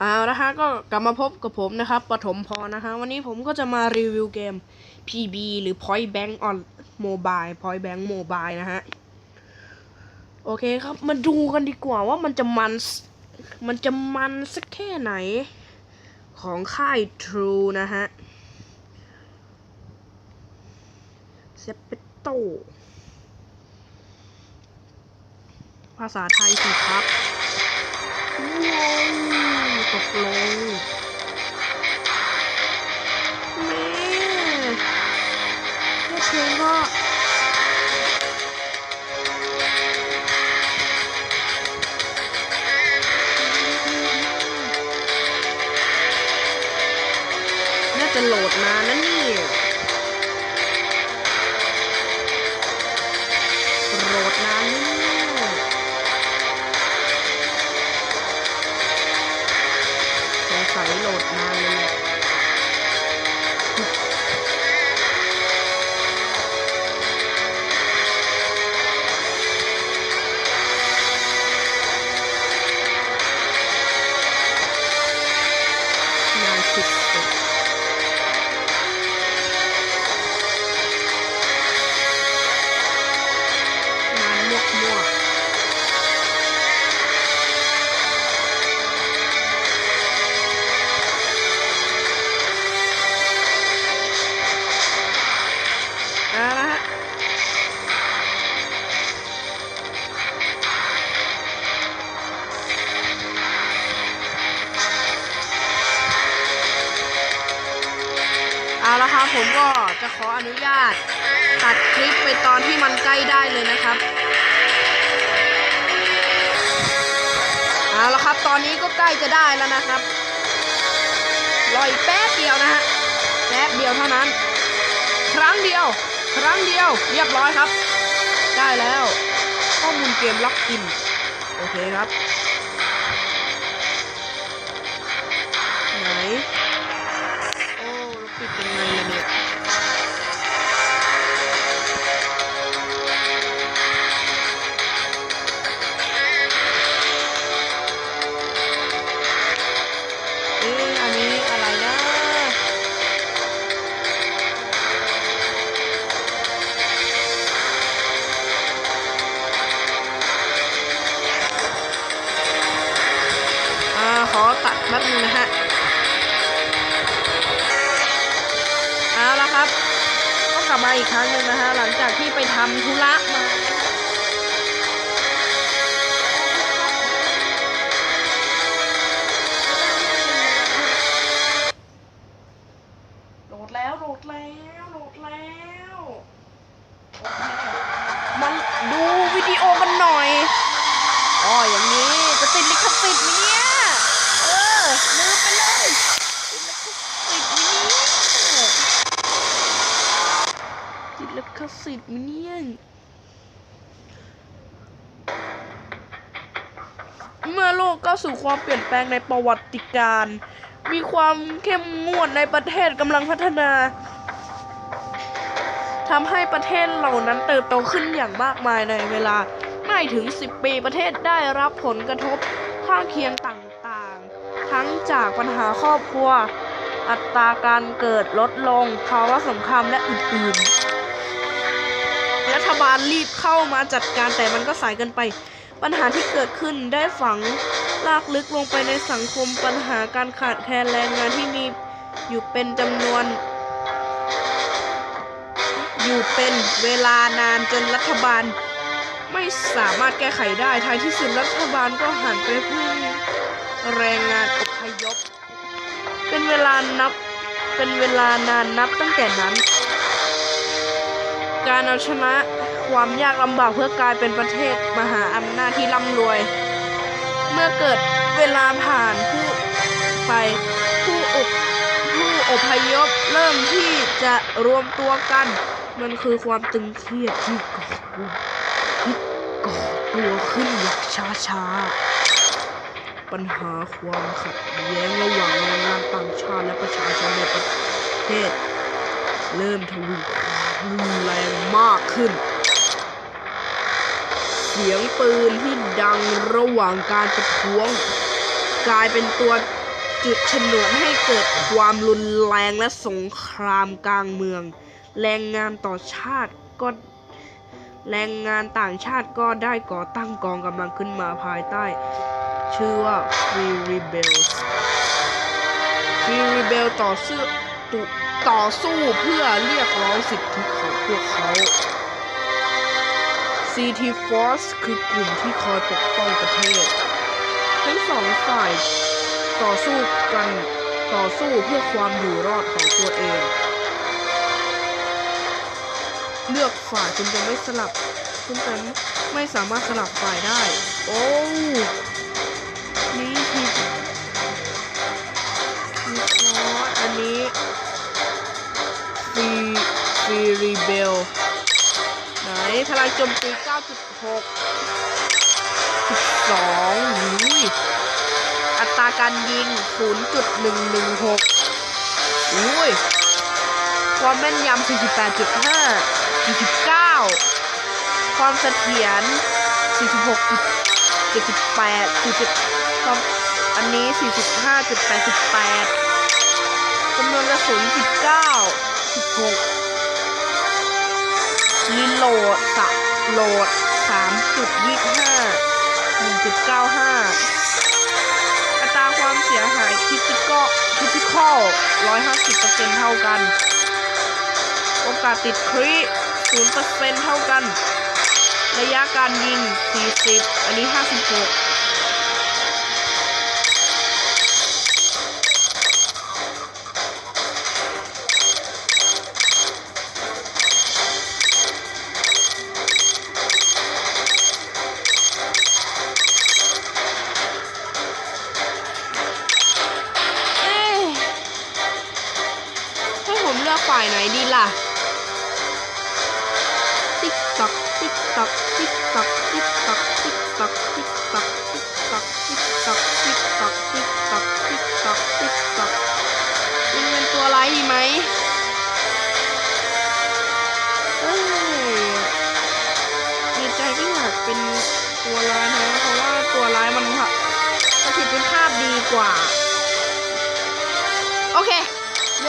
เอาละฮะก็กลับมาพบกับผมนะครับปฐมพรนะฮะวันนี้ผมก็จะมารีวิวเกม PB หรือ Point Bank on Mobile Point Bank Mobile นะฮะ โอเคครับ มาดูกันดีกว่าว่ามันจะมัน มันจะมันสักแค่ไหน ของค่าย True นะฮะเซเปโตภาษาไทยสิครับาวตกลงแม่แค่เพลงก็น่าจะโหลดมานะเนี่โหลดนาน ญาตตัดคลิปไปตอนที่มันใกล้ได้เลยนะครับเอาละครับ ตอนนี้ก็ใกล้จะได้แล้วนะครับรออีกแป๊บเดียวนะฮะแป๊บเดียวเท่านั้น ครั้งเดียว ครั้งเดียว เรียบร้อยครับ ได้แล้ว ข้อมูลเกมล็อกอิน โอเคครับ ลับมาอีกครั้งหนึ่งนะฮะหลังจากที่ไปทำธุระมา ติดลิขสิทธิ์ไหมเนี่ยนเมื่อโลกก้าวสู่ความเปลี่ยนแปลงในประวัติการ มีความเข้มงวดในประเทศกำลังพัฒนาทำให้ประเทศเหล่านั้นเติบโตขึ้นอย่างมากมายในเวลาไม่ถึง 10 ปีประเทศได้รับผลกระทบข้างเคียงต่างๆ ทั้งจากปัญหาครอบครัว อัตราการเกิดลดลงภาวะสงครามและอื่นๆ รัฐบาลรีบเข้ามาจัดการแต่มันก็สายเกินไป ปัญหาที่เกิดขึ้นได้ฝังลากลึกลงไปในสังคมปัญหาการขาดแคลนแรงงานที่มีอยู่เป็นจำนวน อยู่เป็นเวลานานจนรัฐบาล ไม่สามารถแก้ไขได้ท้ายที่สุดรัฐบาลก็หันไปพึ่งแรงงานอพยพ เป็นเวลานับเป็นเวลานานนับตั้งแต่นั้น การเอาชนะความยากลำบากเพื่อกลายเป็นประเทศมหาอำนาจที่ร่ำรวย เมื่อเกิดเวลาผ่านผู้ไปผู้อบผู้อพยพเริ่มที่จะรวมตัวกัน มันคือความตึงเครียดที่ก่อกวที่ก่อตัวขึ้นอย่างช้าๆ ปัญหาความขัดแย้งระหว่างแรงงานต่างชาติและประชาชนในประเทศเริ่มทวีความ รุนแรงมากขึ้น เสียงปืนที่ดังระหว่างการประท้วง กลายเป็นตัวจุดชนวนให้เกิดความรุนแรงและสงครามกลางเมือง แรงงานต่อชาติก็แรงงานต่างชาติก็ได้ก่อตั้งกองกำลังขึ้นมาภายใต้ ชื่อว่า Free Rebels Free Rebel ต่อสู้ตุ ต่อสู้เพื่อเรียกร้องสิทธิของพวกเขา CT Force คือกลุ่มที่คอยปกป้องประเทศ ทั้งสองฝ่ายต่อสู้กันต่อสู้เพื่อความอยู่รอดของตัวเอง เลือกฝ่ายคุณจะไม่สลับ คุณจะไม่สามารถสลับฝ่ายได้ โอ้ รีรีเบล ไหนพลังโจมตี 9.6 12อุ้ยอัตราการยิง 0.116 อุ้ย ความแม่นยำ 48.5 49 ความเสถียร 46.78 40ความอันนี้ 45.88จำนวนกระสุน 19 16 นี้โหลดสะโหลดสามจุดยี่ห้าหนึ่งจุดเก้าห้าอัตราความเสียหายคิดติก็คิดติคอลร้อยห้าสิบเปอร์เซ็นเท่ากัน โอกาสติดคริศูนย์เปอร์เซ็นเท่ากัน ระยะการยิงสี่สิบอันนี้ห้าสิบหก ดีล่ะ ติ๊กตักติ๊กตักติ๊กตักติ๊กตักติ๊กตักติ๊กตักติ๊กตักติ๊กตักติ๊กตักติ๊กตักติ๊กตักติ๊กตักยิงเป็นตัวร้ายดีไหมเอ้ยในใจก็อยากเป็นตัวร้ายนะ เพราะว่าตัวร้ายมันประสิทธิภาพดีกว่า โอเค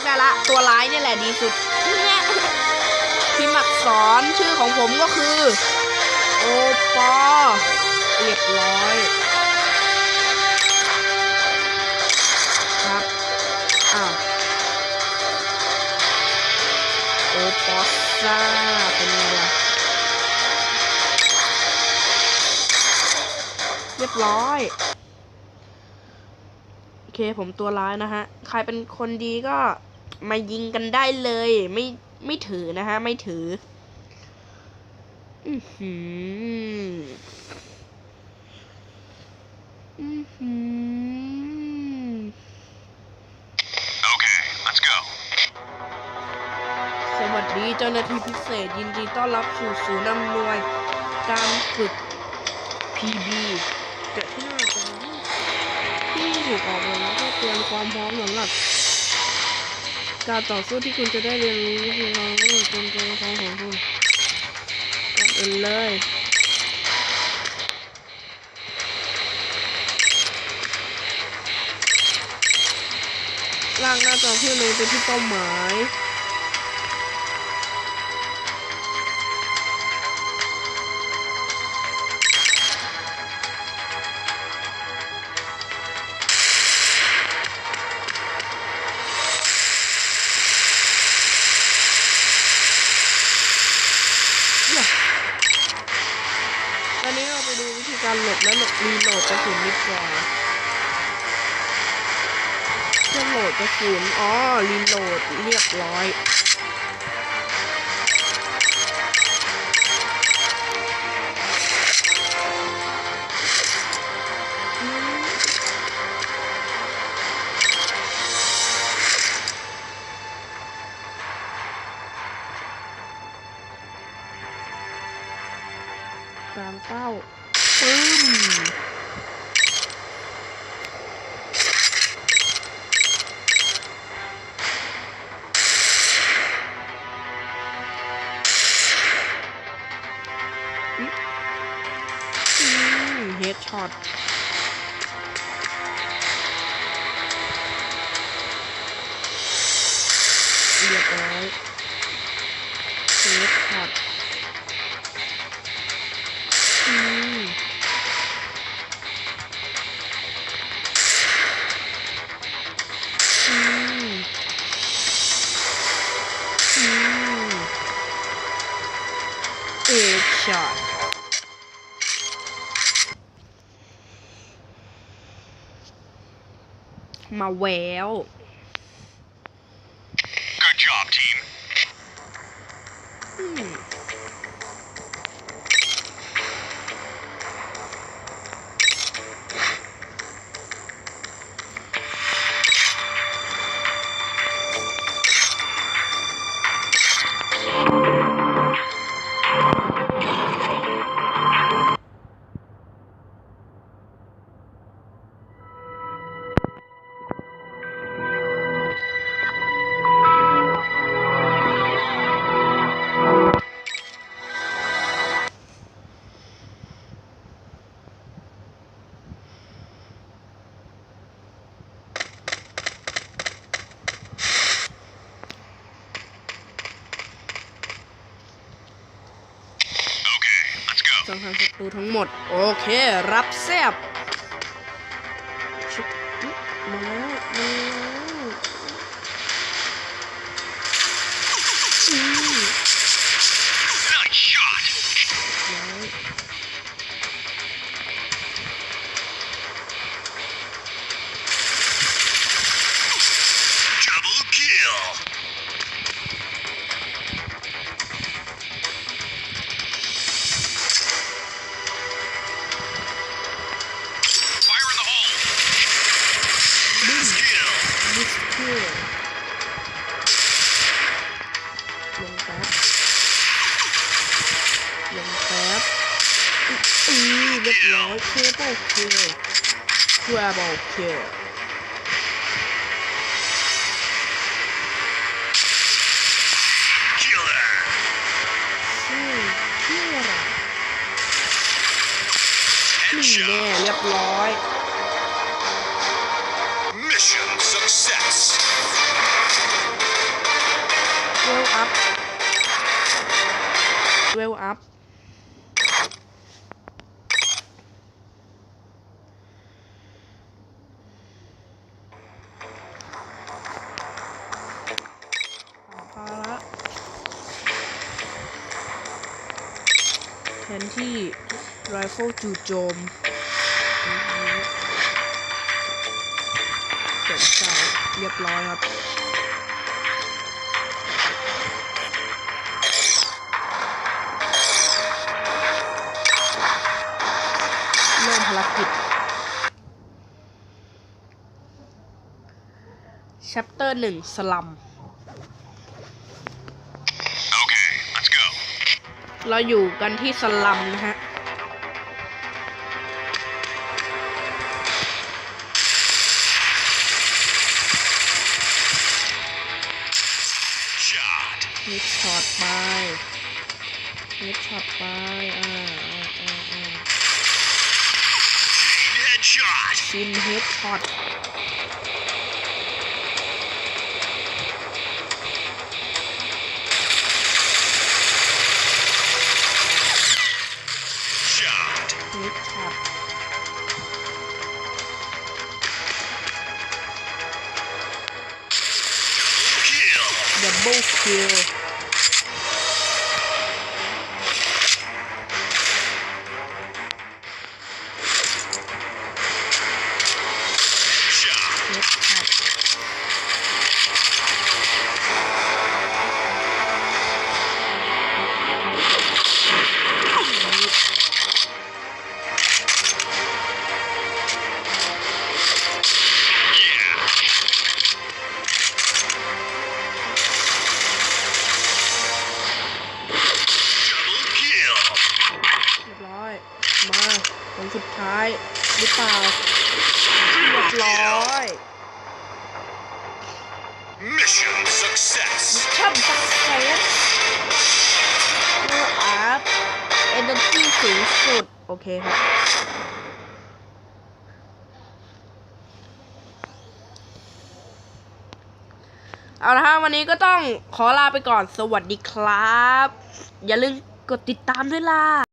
กได้ละ ตัวร้ายเนี่ยแหละดีสุดพิมพ์อักษรชื่อของผมก็คือ โอปอเรียบร้อยครับอ้าวโอปอซ่าเป็นไงล่ะเรียบร้อยโอเคผมตัวร้ายนะฮะ ใครเป็นคนดีก็ มายิงกันได้เลย ไม่ไม่ถือนะฮะ ไม่ถืออือหืออือหือ Okay, let's go. สวัสดีเจ้าหน้าที่พิเศษยินดีต้อนรับสู่ศูนย์อำนวย การฝึก PB เกิดที่หน้าจอที่ถูกออกแบบมาเพื่อเตรียมความพร้อมสำหรับ การต่อสู้ที่คุณจะได้เรียนรู้วิธีการเลือกเป็นตัวละครของคุณก่อนอื่นเลยลากหน้าจอเพื่อเลยไปที่เป้าหมาย หลบรีโหลดกระสุนดีกว่าเครื่องโหลดกระสุนอ๋อรีโหลดเรียบร้อยตามเป้า เฮดช็อตเรียบร้อยเฮดช็อต มาแวว สองทางศัตรูทั้งหมด โอเครับแซบ ทริปเปิลคิล Killer. อืมคิลอะไรนี่แน่ Headshot. เรียบร้อย Mission success. นที่ไรเฟิลจู่โจมเสร็จใจเรียบร้อยครับเริ่มภารกิจ chapter หนึ่งสลัม Okay, let's go. เราอยู่กันที่สลัมนะฮะ Shot. เฮดช็อตไปเฮดช็อตไป อ่าอ่าอ่าอ่า Headshot. ชินเฮดช็อต ดับ สุดท้ายหรือเปล่าเรียบร้อย Mission success. ช่ำสักเซสเมื่ออัพเอเนอร์จีสูงสุด โอเคครับโเอาละฮะวันนี้ก็ต้องขอลาไปก่อนสวัสดีครับ อย่าลืมกดติดตามด้วยล่ะ